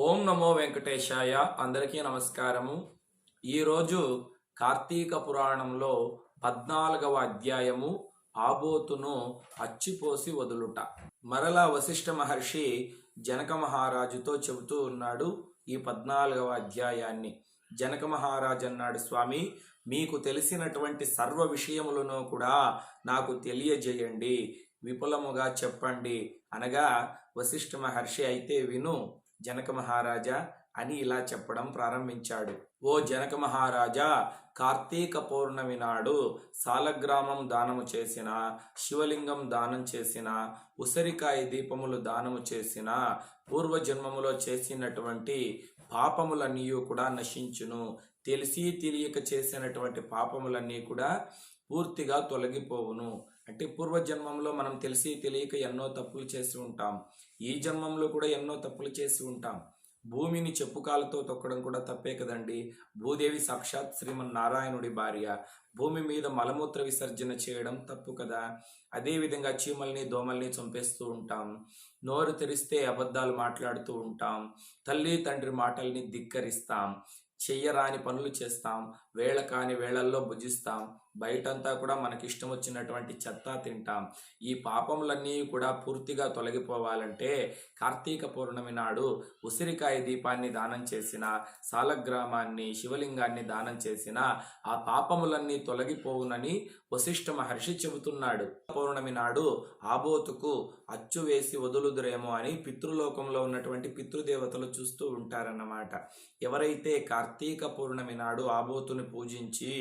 ఓం నమో వెంకటేశాయ. అందరికీ నమస్కారము. ఈరోజు కార్తీక పురాణంలో పద్నాలుగవ అధ్యాయము ఆబోతును అచ్చిపోసి వదులుట. మరలా వశిష్ఠ మహర్షి జనక మహారాజుతో చెబుతూ ఉన్నాడు ఈ పద్నాలుగవ అధ్యాయాన్ని. జనక మహారాజు అన్నాడు స్వామి మీకు తెలిసినటువంటి సర్వ విషయములను కూడా నాకు తెలియజేయండి. విపులముగా చెప్పండి. అనగా వశిష్ఠ మహర్షి అయితే విను జనక మహారాజా అని ఇలా చెప్పడం ప్రారంభించాడు. ఓ జనక మహారాజా కార్తీక పౌర్ణమి నాడు సాలగ్రామం దానము చేసిన శివలింగం దానం చేసిన ఉసిరికాయ దీపములు దానము చేసిన పూర్వజన్మములో చేసినటువంటి పాపములన్నీ కూడా నశించును. తెలిసి తెలియక చేసినటువంటి పాపములన్నీ కూడా పూర్తిగా తొలగిపోవును. అంటే పూర్వజన్మంలో మనం తెలిసి తెలియక ఎన్నో తప్పులు చేసి ఉంటాం. ఈ జన్మంలో కూడా ఎన్నో తప్పులు చేసి ఉంటాం. భూమిని చెప్పుకాలతో తొక్కడం కూడా తప్పే కదండి. భూదేవి సాక్షాత్ శ్రీమన్నారాయణుడి భార్య. భూమి మీద మలమూత్ర విసర్జన చేయడం తప్పు కదా. అదేవిధంగా చీమల్ని దోమల్ని చంపేస్తూ ఉంటాం. నోరు తెరిస్తే అబద్ధాలు మాట్లాడుతూ ఉంటాం. తల్లి తండ్రి మాటల్ని ధిక్కరిస్తాం. చెయ్యరాని పనులు చేస్తాం. వేళ కాని వేళల్లో భుజిస్తాం. బయటంతా కూడా మనకి ఇష్టం వచ్చినటువంటి చెత్త తింటాం. ఈ పాపములన్నీ కూడా పూర్తిగా తొలగిపోవాలంటే కార్తీక పౌర్ణమి నాడు ఉసిరికాయ దీపాన్ని దానం చేసిన సాలగ్రామాన్ని శివలింగాన్ని దానం చేసిన ఆ పాపములన్నీ తొలగిపోవునని వశిష్ఠ మహర్షి చెబుతున్నాడు. పౌర్ణమి నాడు ఆబోతుకు అచ్చు వేసి వదులుదురేమో అని పితృలోకంలో ఉన్నటువంటి పితృదేవతలు చూస్తూ ఉంటారన్నమాట. ఎవరైతే కార్తీక పౌర్ణమి నాడు ఆబోతుని పూజించి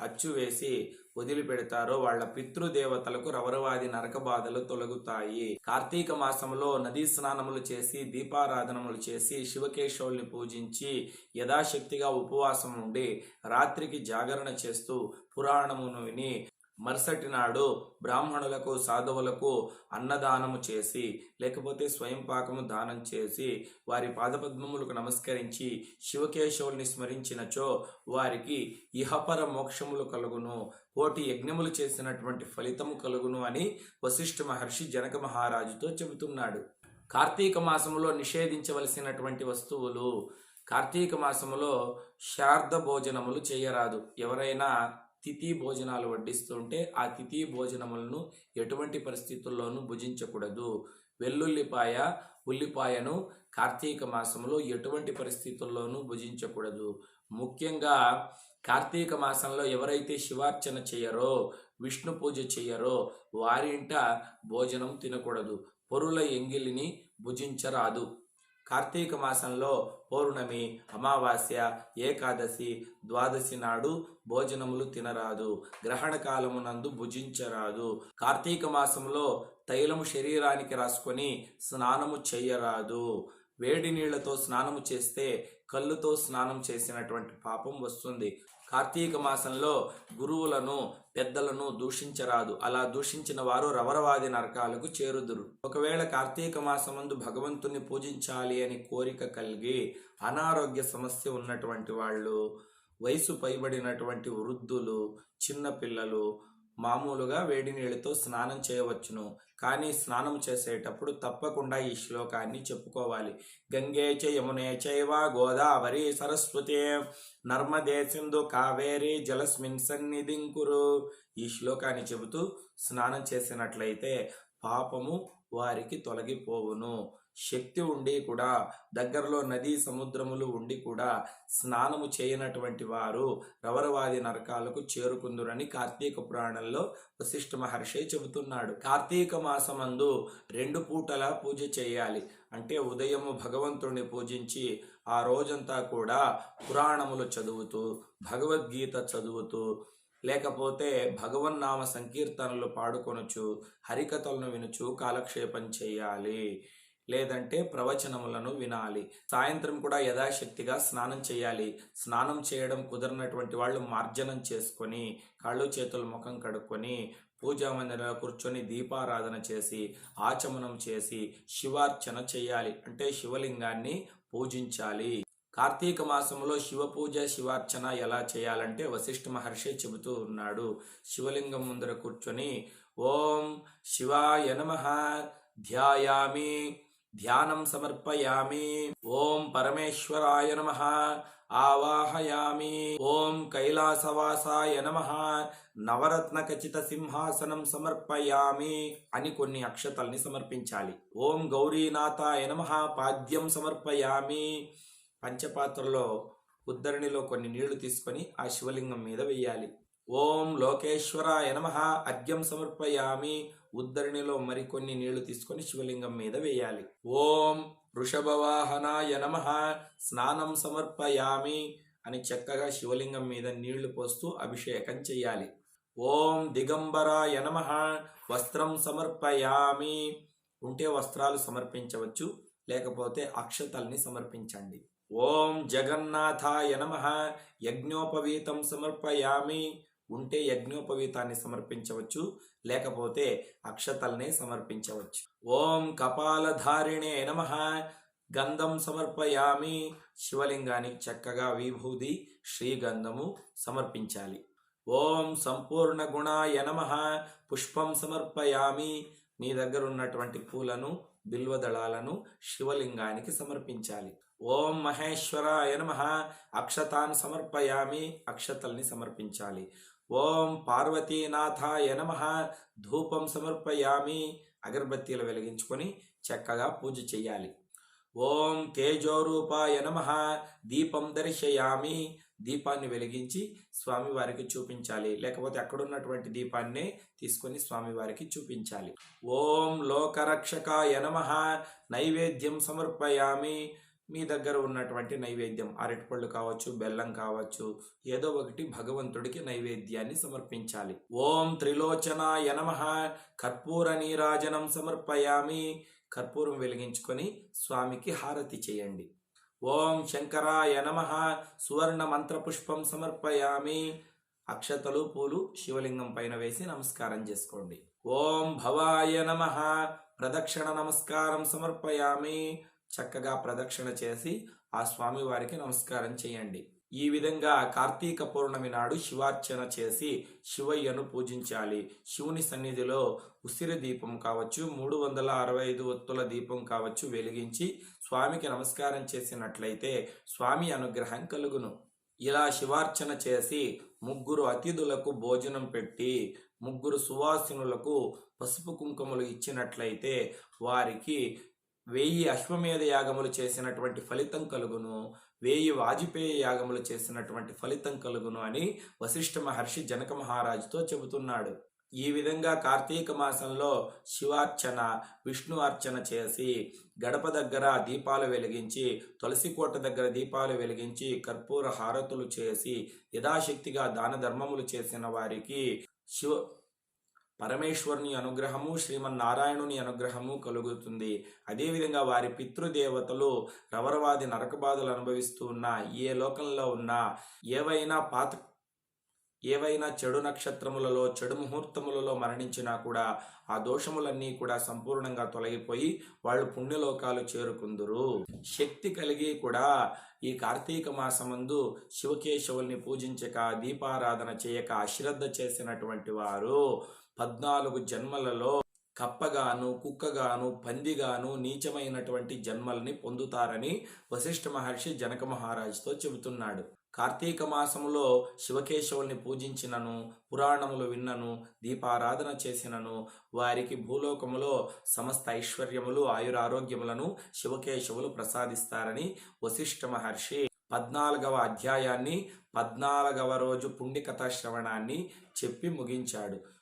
అచ్చు వేసి వదిలిపెడతారో వాళ్ళ పితృదేవతలకు రవరవాది నరక బాధలు తొలగుతాయి. కార్తీక మాసంలో నదీ స్నానములు చేసి దీపారాధనములు చేసి శివకేశవుల్ని పూజించి యథాశక్తిగా ఉపవాసం ఉండి రాత్రికి జాగరణ చేస్తూ పురాణమును విని మరుసటి నాడు బ్రాహ్మణులకు సాధువులకు అన్నదానము చేసి లేకపోతే స్వయం పాకము దానం చేసి వారి పాదపద్మములకు నమస్కరించి శివకేశవుల్ని స్మరించినచో వారికి ఇహపర మోక్షములు కలుగును. కోటి యజ్ఞములు చేసినటువంటి ఫలితము కలుగును అని వశిష్ఠ మహర్షి జనక మహారాజుతో చెబుతున్నాడు. కార్తీక మాసములో నిషేధించవలసినటువంటి వస్తువులు కార్తీక మాసములో శార్ద భోజనములు చేయరాదు. ఎవరైనా తిథి భోజనాలు వడ్డిస్తుంటే ఆ తిథి భోజనములను ఎటువంటి పరిస్థితుల్లోనూ భుజించకూడదు. వెల్లుల్లిపాయ ఉల్లిపాయను కార్తీక మాసంలో ఎటువంటి పరిస్థితుల్లోనూ భుజించకూడదు. ముఖ్యంగా కార్తీక మాసంలో ఎవరైతే శివార్చన చేయరో విష్ణు పూజ చేయరో వారింట భోజనం తినకూడదు. పొరుల ఎంగిలిని భుజించరాదు. కార్తీక మాసంలో పౌర్ణమి అమావాస్య ఏకాదశి ద్వాదశి నాడు భోజనములు తినరాదు. గ్రహణ కాలమునందు భుజించరాదు. కార్తీక మాసంలో తైలము శరీరానికి రాసుకొని స్నానము చెయ్యరాదు. వేడి నీళ్ళతో స్నానము చేస్తే కళ్ళుతో స్నానం చేసినటువంటి పాపం వస్తుంది. కార్తీక మాసంలో గురువులను పెద్దలను దూషించరాదు. అలా దూషించిన వారు రవరవాది నరకాలకు చేరుదురు. ఒకవేళ కార్తీక మాసమందు భగవంతుని పూజించాలి అని కోరిక కలిగి అనారోగ్య సమస్య ఉన్నటువంటి వాళ్ళు వయసు పైబడినటువంటి వృద్ధులు చిన్నపిల్లలు మామూలుగా వేడి నీళ్ళతో స్నానం చేయవచ్చును. కానీ స్నానం చేసేటప్పుడు తప్పకుండా ఈ శ్లోకాన్ని చెప్పుకోవాలి. గంగే చ యమునే చైవ గోదావరి సరస్వతి నర్మదే సింధు కావేరి జలస్మిన్ సన్నిధింకురు ఈ శ్లోకాన్ని చెబుతూ స్నానం చేసినట్లయితే పాపము వారికి తొలగిపోవును. శక్తి ఉండి కూడా దగ్గరలో నదీ సముద్రములు ఉండి కూడా స్నానము చేయనటువంటి వారు రవరవాది నరకాలకు చేరుకుందురని కార్తీక పురాణంలో వశిష్ఠ మహర్షి చెబుతున్నాడు. కార్తీక మాసమందు రెండు పూటల పూజ చేయాలి. అంటే ఉదయము భగవంతుడిని పూజించి ఆ రోజంతా కూడా పురాణములు చదువుతూ భగవద్గీత చదువుతూ లేకపోతే భగవన్నామ సంకీర్తనలు పాడుకొనుచు హరికథలను వినుచు కాలక్షేపం చేయాలి. లేదంటే ప్రవచనములను వినాలి. సాయంత్రం కూడా యథాశక్తిగా స్నానం చేయాలి. స్నానం చేయడం కుదరనటువంటి వాళ్ళు మార్జనం చేసుకొని కాళ్ళు చేతులు ముఖం కడుక్కొని పూజా మందిరంలో కూర్చొని దీపారాధన చేసి ఆచమనం చేసి శివార్చన చేయాలి. అంటే శివలింగాన్ని పూజించాలి. కార్తీక మాసంలో శివ పూజ శివార్చన ఎలా చేయాలంటే వశిష్ఠ మహర్షి చెబుతూ ఉన్నాడు. శివలింగం ముందర కూర్చొని ఓం శివాయ నమ ధ్యాయామి ధ్యానం సమర్పయామి. ఓం పరమేశ్వరాయ నమ. ఆవాహయామి. ఓం కైలాసవాసాయ నమ. నవరత్న ఖచ్చిత సింహాసనం సమర్పయామి అని కొన్ని అక్షతల్ని సమర్పించాలి. ఓం గౌరీనాథాయ నమ. పాద్యం సమర్పయామి. పంచపాత్రలో ఉద్ధరణిలో కొన్ని నీళ్ళు తీసుకొని ఆ శివలింగం మీద వేయాలి ఓం లోకేశ్వరాయ నమ. అద్యం సమర్పయామి. ఉద్ధరణిలో మరికొన్ని నీళ్ళు తీసుకొని శివలింగం మీద వేయాలి. ఓం వృషభవాహనాయ నమ స్నానం సమర్పయామి అని చక్కగా శివలింగం మీద నీళ్ళు పోస్తూ అభిషేకం చేయాలి ఓం దిగంబరాయ నమ వస్త్రం సమర్పయామి. ఉంటే వస్త్రాలు సమర్పించవచ్చు లేకపోతే అక్షతల్ని సమర్పించండి. ఓం జగన్నాథాయ నమ యజ్ఞోపవీతం సమర్పయామి. ఉంటే యజ్ఞోపవీతాన్ని సమర్పించవచ్చు లేకపోతే అక్షతల్ని సమర్పించవచ్చు. ఓం కపాలధారిణే నమ. గంధం సమర్పయామి. శివలింగానికి చక్కగా విభూది శ్రీగంధము సమర్పించాలి. ఓం సంపూర్ణ గుణాయ నమ. పుష్పం సమర్పయామి. మీ దగ్గర ఉన్నటువంటి పూలను బిల్వదళాలను శివలింగానికి సమర్పించాలి. ఓం మహేశ్వరాయ నమ. అక్షతాన్ సమర్పయామి. అక్షతల్ని సమర్పించాలి. ఓం పార్వతీనాథాయ నమ. ధూపం సమర్పయామి. అగరబత్తీలు వెలిగించుకొని చక్కగా పూజ చేయాలి ఓం తేజోరూపాయ నమ. దీపం దర్శయామి. దీపాన్ని వెలిగించి స్వామివారికి చూపించాలి. లేకపోతే అక్కడున్నటువంటి దీపాన్నే తీసుకొని స్వామివారికి చూపించాలి. ఓం లోకరక్షకాయ నమ. నైవేద్యం సమర్పయామి. మీ దగ్గర ఉన్నటువంటి నైవేద్యం. అరటిపళ్ళు కావచ్చు బెల్లం కావచ్చు ఏదో ఒకటి భగవంతుడికి నైవేద్యాన్ని సమర్పించాలి. ఓం త్రిలోచనాయ నమ. కర్పూర నీరాజనం సమర్పయామి. కర్పూరం వెలిగించుకొని స్వామికి హారతి చేయండి. ఓం శంకరాయ నమ. సువర్ణ మంత్రపుష్పం సమర్పయామి. అక్షతలు పూలు శివలింగం పైన వేసి నమస్కారం చేసుకోండి. ఓం భవాయ నమ. ప్రదక్షిణ నమస్కారం సమర్పయామి. చక్కగా ప్రదక్షిణ చేసి ఆ స్వామి వారికి నమస్కారం చేయండి. ఈ విధంగా కార్తీక పౌర్ణమి నాడు శివార్చన చేసి శివయ్యను పూజించాలి. శివుని సన్నిధిలో ఉసిరి దీపం కావచ్చు మూడు వందల అరవై ఐదు ఒత్తుల దీపం కావచ్చు వెలిగించి స్వామికి నమస్కారం చేసినట్లయితే స్వామి అనుగ్రహం కలుగును. ఇలా శివార్చన చేసి ముగ్గురు అతిథులకు భోజనం పెట్టి ముగ్గురు సువాసినులకు పసుపు కుంకుమలు ఇచ్చినట్లయితే వారికి వెయ్యి అశ్వమేధ యాగములు చేసినటువంటి ఫలితం కలుగును వేయి వాజపేయ యాగములు చేసినటువంటి ఫలితం కలుగును అని వశిష్ఠ మహర్షి జనక మహారాజుతో చెబుతున్నాడు. ఈ విధంగా కార్తీక మాసంలో శివార్చన విష్ణు అర్చన చేసి గడప దగ్గర దీపాలు వెలిగించి తులసి కోట దగ్గర దీపాలు వెలిగించి కర్పూర హారతులు చేసి యథాశక్తిగా దాన ధర్మములు చేసిన వారికి శివ పరమేశ్వరుని అనుగ్రహము శ్రీమన్నారాయణుని అనుగ్రహము కలుగుతుంది. అదేవిధంగా వారి పితృదేవతలు రవరవాది నరక బాధలు అనుభవిస్తూ ఉన్న ఏ లోకంలో ఉన్నా ఏవైనా పాత ఏవైనా చెడు నక్షత్రములలో చెడు ముహూర్తములలో మరణించినా కూడా ఆ దోషములన్నీ కూడా సంపూర్ణంగా తొలగిపోయి వాళ్ళు పుణ్యలోకాలు చేరుకుందురు. శక్తి కలిగి కూడా ఈ కార్తీక మాసమందు శివకేశవుల్ని పూజించక దీపారాధన చేయక అశ్రద్ధ చేసినటువంటి వారు పద్నాలుగు జన్మలలో కప్పగాను కుక్కగాను పందిగాను నీచమైనటువంటి జన్మల్ని పొందుతారని వశిష్ఠ మహర్షి జనక మహారాజుతో చెబుతున్నాడు. కార్తీక మాసములో శివకేశవుల్ని పూజించినను పురాణములు విన్నను దీపారాధన చేసినను వారికి భూలోకములో సమస్త ఐశ్వర్యములు ఆయురారోగ్యములను శివకేశవులు ప్రసాదిస్తారని వశిష్ఠ మహర్షి పద్నాలుగవ అధ్యాయాన్ని పద్నాలుగవ రోజు పుణ్యకథా శ్రవణాన్ని చెప్పి ముగించాడు.